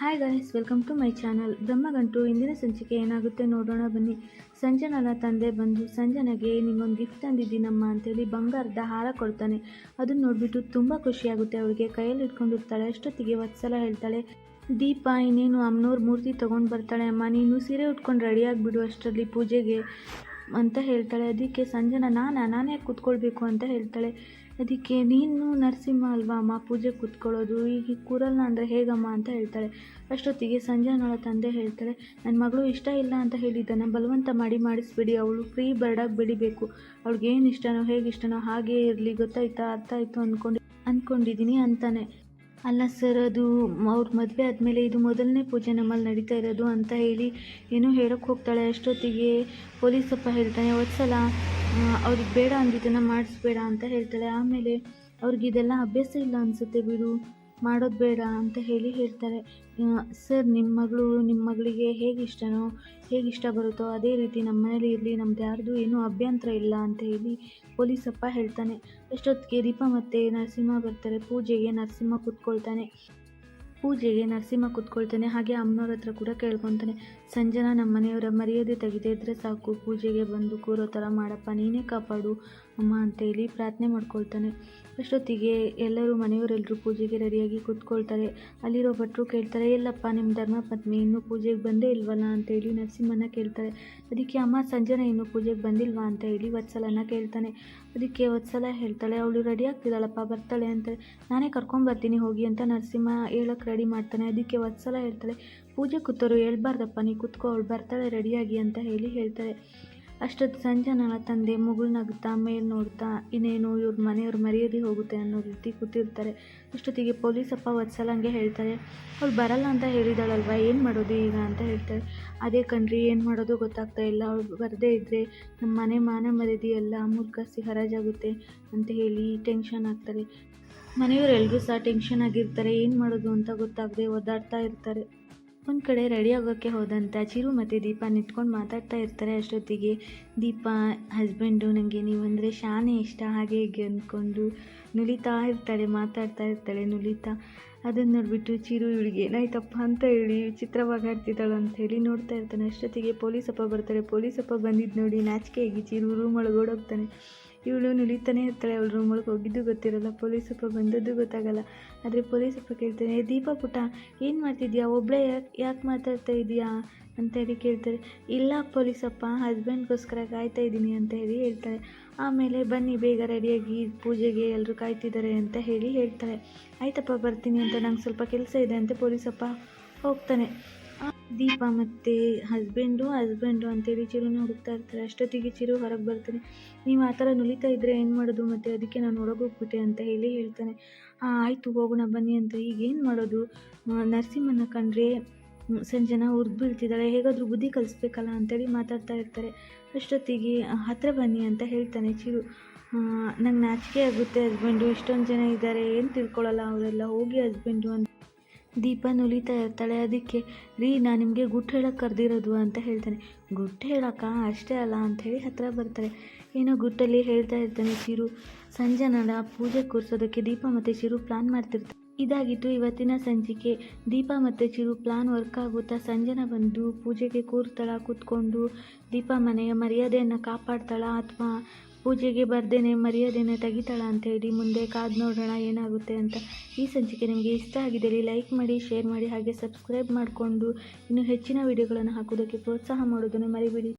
Hi guys welcome to my channel Brahmagantu, ಇಂದಿನ ಸಂಚಿಕೆ ಏನಾಗುತ್ತೆ ನೋಡೋಣ ಬನ್ನಿ. ಸಂಜನನ ತಂದೆ ಬಂದು, ಸಂಜನಗೆ ನಿಂಗೊಂದು ಗಿಫ್ಟ್ ತಂದಿದ್ದೀನಮ್ಮ ಅಂತೇಳಿ ಬಂಗಾರದ ಹಾರ ಕೊಡ್ತಾನೆ. ಅದನ್ನ ನೋಡಿಬಿಟ್ಟು ತುಂಬ ಖುಷಿಯಾಗುತ್ತೆ. ಅವಳಿಗೆ ಕೈಯಲ್ಲಿ ಇಟ್ಕೊಂಡಿರ್ತಾಳೆ, ಅಷ್ಟೊತ್ತಿಗೆ ವತ್ಸಲ ಹೇಳ್ತಾಳೆ, ದೀಪ, ಇನ್ನೇನು ಅಮ್ಮನವ್ರ ಮೂರ್ತಿ ತೊಗೊಂಡು ಬರ್ತಾಳೆ ಅಮ್ಮ. ನೀನು ಸೀರೆ ಉಟ್ಕೊಂಡು ರೆಡಿಯಾಗಿಬಿಡು ಅಷ್ಟರಲ್ಲಿ ಪೂಜೆಗೆ. ಅಂತ ಹೇಳ್ತಾಳೆ. ಅದಕ್ಕೆ ಸಂಜನ, ನಾನು, ನಾನೇ ಕೂತ್ಕೊಳ್ಬೇಕು ಅಂತ ಹೇಳ್ತಾಳೆ. ಅದಕ್ಕೆ, ನೀನು ನರಸಿಂಹ ಅಲ್ವಾ? ಅಮ್ಮ, ಪೂಜೆ ಕೂತ್ಕೊಳ್ಳೋದು ಈಗ ಕೂರಲ್ಲ ಅಂದರೆ ಹೇಗಮ್ಮ ಅಂತ ಹೇಳ್ತಾಳೆ. ಅಷ್ಟೊತ್ತಿಗೆ ಸಂಜನಳ ತಂದೆ ಹೇಳ್ತಾಳೆ ನನ್ನ ಮಗಳು ಇಷ್ಟ ಇಲ್ಲ ಅಂತ ಹೇಳಿದ್ದಾನೆ ಬಲವಂತ ಮಾಡಿ ಮಾಡಿಸ್ಬೇಡಿ. ಅವಳು ಫ್ರೀ ಬರ್ಡಾಗಿ ಬೆಳಿಬೇಕು. ಅವ್ಳಿಗೆ ಏನು ಇಷ್ಟನೋ, ಹೇಗೆ ಇಷ್ಟನೋ ಹಾಗೇ ಇರಲಿ. ಗೊತ್ತಾಯ್ತಾ? ಅರ್ಥ ಆಯಿತು ಅಂದ್ಕೊಂಡು ಅಂದ್ಕೊಂಡಿದ್ದೀನಿ ಅಂತಾನೆ. ಅಲ್ಲ ಸರ್, ಅದು ಅವ್ರ ಮದುವೆ ಆದಮೇಲೆ ಇದು ಮೊದಲನೇ ಪೂಜೆ ನಮ್ಮಲ್ಲಿ ನಡೀತಾ ಇರೋದು ಅಂತ ಹೇಳಿ ಏನೋ ಹೇಳೋಕ್ಕೆ ಹೋಗ್ತಾಳೆ. ಅಷ್ಟೊತ್ತಿಗೆ ಪೊಲೀಸಪ್ಪ ಹೇಳ್ತಾನೆ ಸಲ ಅವ್ರಿಗೆ ಬೇಡ ಅಂದಿದ್ದನ್ನು ಮಾಡಿಸ್ಬೇಡ ಅಂತ ಹೇಳ್ತಾಳೆ. ಆಮೇಲೆ ಅವ್ರಿಗೆ ಇದೆಲ್ಲ ಅಭ್ಯಾಸ ಇಲ್ಲ ಅನಿಸುತ್ತೆ ಬಿಡು. ಮಾಡೋದು ಬೇಡ ಅಂತ ಹೇಳಿ ಹೇಳ್ತಾರೆ. ಸರ್ ನಿಮ್ಮ ಮಗಳು ನಿಮ್ಮ ಮಗಳಿಗೆ ಹೇಗೆ ಇಷ್ಟನೋ, ಹೇಗೆ ಇಷ್ಟ ಬರುತ್ತೋ ಅದೇ ರೀತಿ ನಮ್ಮ ಮನೇಲಿ ಇರಲಿ, ನಮ್ದು ಯಾರ್ದು ಏನೂ ಅಭ್ಯಂತರ ಇಲ್ಲ ಅಂತ ಹೇಳಿ ಪೊಲೀಸಪ್ಪ ಹೇಳ್ತಾನೆ. ಅಷ್ಟೊತ್ತಿಗೆ ದೀಪ ಮತ್ತು ನರಸಿಂಹ ಬರ್ತಾರೆ. ಪೂಜೆಗೆ ನರಸಿಂಹ ಕೂತ್ಕೊಳ್ತಾನೆ. ಪೂಜೆಗೆ ನರಸಿಂಹ ಕೂತ್ಕೊಳ್ತಾನೆ. ಹಾಗೆ ಅಮ್ಮನವ್ರ ಹತ್ರ ಕೂಡ ಕೇಳ್ಕೊತಾನೆ. ಸಂಜನಾ ನಮ್ಮ ಮನೆಯವರ ಮರ್ಯಾದೆ ತೆಗೆದೇ ಇದ್ದರೆ ಸಾಕು. ಪೂಜೆಗೆ ಬಂದು ಕೂರೋ ಥರ ಮಾಡಪ್ಪ. ನೀನೇ ಕಾಪಾಡು. ಅಮ್ಮ ಅಂತೇಳಿ ಪ್ರಾರ್ಥನೆ ಮಾಡ್ಕೊಳ್ತಾನೆ. ಅಷ್ಟೊತ್ತಿಗೆ ಎಲ್ಲರೂ ಮನೆಯವರೆಲ್ಲರೂ ಪೂಜೆಗೆ ರೆಡಿಯಾಗಿ ಕೂತ್ಕೊಳ್ತಾರೆ. ಅಲ್ಲಿರೋ ಭಟ್ರು ಕೇಳ್ತಾರೆ, ಎಲ್ಲಪ್ಪ ನಿಮ್ಮ ಧರ್ಮಪತ್ನಿ ಇನ್ನೂ ಪೂಜೆಗೆ ಬಂದೇ ಇಲ್ವಲ್ಲ? ಅಂತೇಳಿ ನರಸಿಂಹನ ಕೇಳ್ತಾರೆ. ಅದಕ್ಕೆ ಅಮ್ಮ, ಸಂಜನಾ ಇನ್ನೂ ಪೂಜೆಗೆ ಬಂದಿಲ್ವಾ? ಅಂತ ಹೇಳಿ ವತ್ಸಲನ ಕೇಳ್ತಾನೆ. ಅದಕ್ಕೆ ವತ್ಸಲ ಹೇಳ್ತಾಳೆ, ಅವಳು ರೆಡಿ ಆಗ್ತಿದ್ದಾಳಪ್ಪ, ಬರ್ತಾಳೆ ಅಂತ ನಾನೇ ಕರ್ಕೊಂಬರ್ತೀನಿ ಹೋಗಿ ಅಂತ ನರಸಿಂಹ ಹೇಳೋಕ್ಕೆ ರೆಡಿ ಮಾಡ್ತಾನೆ. ಅದಕ್ಕೆ ವತ್ಸಲ ಹೇಳ್ತಾಳೆ, ಪೂಜೆ ಕೂತವರು ಹೇಳ್ಬಾರ್ದಪ್ಪ, ನೀ ಕೂತ್ಕೋ, ಅವಳು ಬರ್ತಾಳೆ ರೆಡಿಯಾಗಿ ಅಂತ ಹೇಳಿ ಹೇಳ್ತಾಳೆ. ಅಷ್ಟೊತ್ತು ಸಂಜೆ ನನ್ನ ತಂದೆ ಮುಗುಳು ನಗ್ತಾ, ಮೇಲೆ ನೋಡ್ತಾ, ಇನ್ನೇನು ಇವ್ರ ಮನೆಯವ್ರ ಮರ್ಯಾದೆ ಹೋಗುತ್ತೆ ಅನ್ನೋ ರೀತಿ ಕೂತಿರ್ತಾರೆ. ಅಷ್ಟೊತ್ತಿಗೆ ಪೊಲೀಸಪ್ಪ ವತ್ಸಲಂಗೆ ಹೇಳ್ತಾರೆ, ಅವ್ಳು ಬರಲ್ಲ ಅಂತ ಹೇಳಿದಾಳಲ್ವ, ಏನು ಮಾಡೋದು ಈಗ ಅಂತ ಹೇಳ್ತಾರೆ. ಅದೇ ಕಣ್ರಿ, ಏನು ಮಾಡೋದು ಗೊತ್ತಾಗ್ತಾ ಇಲ್ಲ. ಅವ್ಳು ಬರದೇ ಇದ್ದರೆ ನಮ್ಮ ಮನೆ ಮಾನ ಮರ್ಯಾದೆ ಎಲ್ಲ ಮೂರ್ಖಸಿ ಹರಾಜಾಗುತ್ತೆ ಅಂತ ಹೇಳಿ ಟೆನ್ಷನ್ ಆಗ್ತಾರೆ. ಮನೆಯವರೆಲ್ಲರೂ ಸಹ ಟೆನ್ಷನ್ ಆಗಿರ್ತಾರೆ, ಏನು ಮಾಡೋದು ಅಂತ ಗೊತ್ತಾಗದೆ ಒದ್ದಾಡ್ತಾ ಇರ್ತಾರೆ. ಒಂದು ಕಡೆ ರೆಡಿ ಆಗೋಕ್ಕೆ ಹೋದಂಥ ಚಿರು ಮತ್ತು ದೀಪ ನಿಂತ್ಕೊಂಡು ಮಾತಾಡ್ತಾ ಇರ್ತಾರೆ ಅಷ್ಟೊತ್ತಿಗೆ. ದೀಪ ಹಸ್ಬೆಂಡು ನನಗೆ ನೀವಂದರೆ ಶಾನೆ ಇಷ್ಟ. ಹಾಗೆ ಹೀಗೆ ಅಂದ್ಕೊಂಡು ನುಲಿತಾ ಇರ್ತಾಳೆ, ಮಾತಾಡ್ತಾ ಇರ್ತಾಳೆ ನುಲಿತಾ. ಅದನ್ನು ನೋಡಿಬಿಟ್ಟು ಚಿರು ಇವಳಿಗೆ, ಏನಾಯ್ತಪ್ಪ ಅಂತ ಹೇಳಿ ಚಿತ್ರವಾಗಿ ಅಂತ ಹೇಳಿ ನೋಡ್ತಾ ಇರ್ತಾನೆ. ಅಷ್ಟೊತ್ತಿಗೆ ಪೊಲೀಸಪ್ಪ ಬರ್ತಾರೆ. ಪೊಲೀಸಪ್ಪ ಬಂದಿದ್ದು ನೋಡಿ ನಾಚಿಕೆಯಾಗಿ ಚಿರು ರೂಮ್ ಒಳಗೆ ಓಡೋಗ್ತಾನೆ. ಇವಳು ನುಲಿತಾನೆ ಇರ್ತಾಳೆ. ಅವಳು ರೂಮ್ ಒಳಗೆ ಹೋಗಿದ್ದು ಗೊತ್ತಿರಲ್ಲ. ಪೊಲೀಸಪ್ಪ ಬಂದದ್ದು ಗೊತ್ತಾಗಲ್ಲ. ಆದರೆ ಪೊಲೀಸಪ್ಪ ಕೇಳ್ತಾನೆ ದೀಪ ಪುಟ ಏನು ಮಾಡ್ತಿದ್ಯಾ? ಒಬ್ಬಳೇ ಯಾಕೆ ಯಾಕೆ ಮಾತಾಡ್ತಾ ಇದೆಯಾ? ಅಂತ ಹೇಳಿ ಕೇಳ್ತಾರೆ. ಇಲ್ಲ ಪೊಲೀಸಪ್ಪ, ಹಸ್ಬೆಂಡ್ಗೋಸ್ಕರ ಕಾಯ್ತಾ ಇದ್ದೀನಿ, ಅಂತ ಹೇಳಿ ಹೇಳ್ತಾರೆ ಆಮೇಲೆ, ಬನ್ನಿ, ಬೇಗ ರೆಡಿಯಾಗಿ ಪೂಜೆಗೆ ಎಲ್ಲರೂ ಕಾಯ್ತಿದ್ದಾರೆ, ಅಂತ ಹೇಳಿ ಹೇಳ್ತಾರೆ ಆಯ್ತಪ್ಪ, ಬರ್ತೀನಿ ಅಂತ ನಂಗೆ ಸ್ವಲ್ಪ ಕೆಲಸ ಇದೆ, ಅಂತ ಪೊಲೀಸಪ್ಪ ಹೋಗ್ತಾನೆ. ದೀಪ ಮತ್ತು ಹಸ್ಬೆಂಡು ಹಸ್ಬೆಂಡು ಅಂತೇಳಿ ಚಿರುನ ಹುಡುಕ್ತಾ ಇರ್ತಾರೆ. ಅಷ್ಟೊತ್ತಿಗೆ ಚಿರು ಹೊರಗೆ ಬರ್ತಾನೆ. ನೀವು ಆ ಥರ ನುಲಿತಾ ಇದ್ದರೆ ಏನು ಮಾಡೋದು ಮತ್ತು? ಅದಕ್ಕೆ ನಾನು ಹೊರಗೋಗ್ಬಿಟ್ಟೆ ಅಂತ ಹೇಳಿ ಹೇಳ್ತಾನೆ. ಹಾಂ ಆಯಿತು, ಹೋಗೋಣ, ಬನ್ನಿ ಅಂತ. ಈಗ ಏನು ಮಾಡೋದು? ನರಸಿಂಹನ ಕಂಡ್ರೆ ಸಂಜನಾ ಉರ್ದು ಬೀಳ್ತಿದ್ದಾಳೆ ಹೇಗಾದರೂ ಬುದ್ಧಿ ಕಲಿಸ್ಬೇಕಲ್ಲ ಅಂತೇಳಿ ಮಾತಾಡ್ತಾ ಇರ್ತಾರೆ. ಅಷ್ಟೊತ್ತಿಗೆ ಹತ್ತಿರ ಬನ್ನಿ ಅಂತ ಹೇಳ್ತಾನೆ ಚಿರು ನಂಗೆ ನಾಚಿಕೆ ಆಗುತ್ತೆ ಹಸ್ಬೆಂಡು ಇಷ್ಟೊಂದು ಜನ ಇದ್ದಾರೆ ಏನು ತಿಳ್ಕೊಳ್ಳಲ್ಲ ಅವರೆಲ್ಲ. ಹೋಗಿ ಹಸ್ಬೆಂಡು ಅಂತ. ದೀಪ ನುಲಿತಾ ಇರ್ತಾಳೆ. ಅದಕ್ಕೆ, ರೀ ನಾನು ನಿಮಗೆ ಗುಟ್ಟು ಹೇಳಕ್ಕೆ ಕರೆದಿರೋದು ಅಂತ ಹೇಳ್ತಾನೆ. ಗುಟ್ಟು ಹೇಳಕ್ಕ? ಅಷ್ಟೇ ಅಲ್ಲ ಅಂಥೇಳಿ ಹತ್ತಿರ ಬರ್ತಾರೆ. ಏನೋ ಗುಟ್ಟಲ್ಲಿ ಹೇಳ್ತಾ ಇರ್ತಾನೆ ಚಿರು. ಸಂಜೆನಲ್ಲ ಪೂಜೆ ಕೂರಿಸೋದಕ್ಕೆ ದೀಪ ಮತ್ತು ಚಿರು ಪ್ಲಾನ್ ಮಾಡ್ತಿರ್ತಾರೆ. ಇದಾಗಿತ್ತು ಇವತ್ತಿನ ಸಂಜಿಕೆ ದೀಪ ಮತ್ತು ಚಿರು ಪ್ಲಾನ್ ವರ್ಕ್ ಆಗುತ್ತಾ ಸಂಜನ ಬಂದು ಪೂಜೆಗೆ ಕೂರ್ತಾಳ, ಕೂತ್ಕೊಂಡು ದೀಪ ಮನೆಯ ಮರ್ಯಾದೆಯನ್ನು ಕಾಪಾಡ್ತಾಳ ಅಥವಾ ಪೂಜೆಗೆ ಬರ್ದೇನೆ, ಮರ್ಯಾದೆನ ತೆಗಿತಾಳ ಅಂತ ಹೇಳಿ ಮುಂದೆ ಕಾದು ನೋಡೋಣ ಏನಾಗುತ್ತೆ ಅಂತ ಈ ಸಂಚಿಕೆ ನಿಮಗೆ ಇಷ್ಟ ಆಗಿದ್ದಲ್ಲಿ ಲೈಕ್ ಮಾಡಿ ಶೇರ್ ಮಾಡಿ ಹಾಗೆ ಸಬ್ಸ್ಕ್ರೈಬ್ ಮಾಡಿಕೊಂಡು ಇನ್ನೂ ಹೆಚ್ಚಿನ ವಿಡಿಯೋಗಳನ್ನು ಹಾಕೋದಕ್ಕೆ ಪ್ರೋತ್ಸಾಹ ಮಾಡೋದನ್ನು ಮರಿಬೇಡಿ.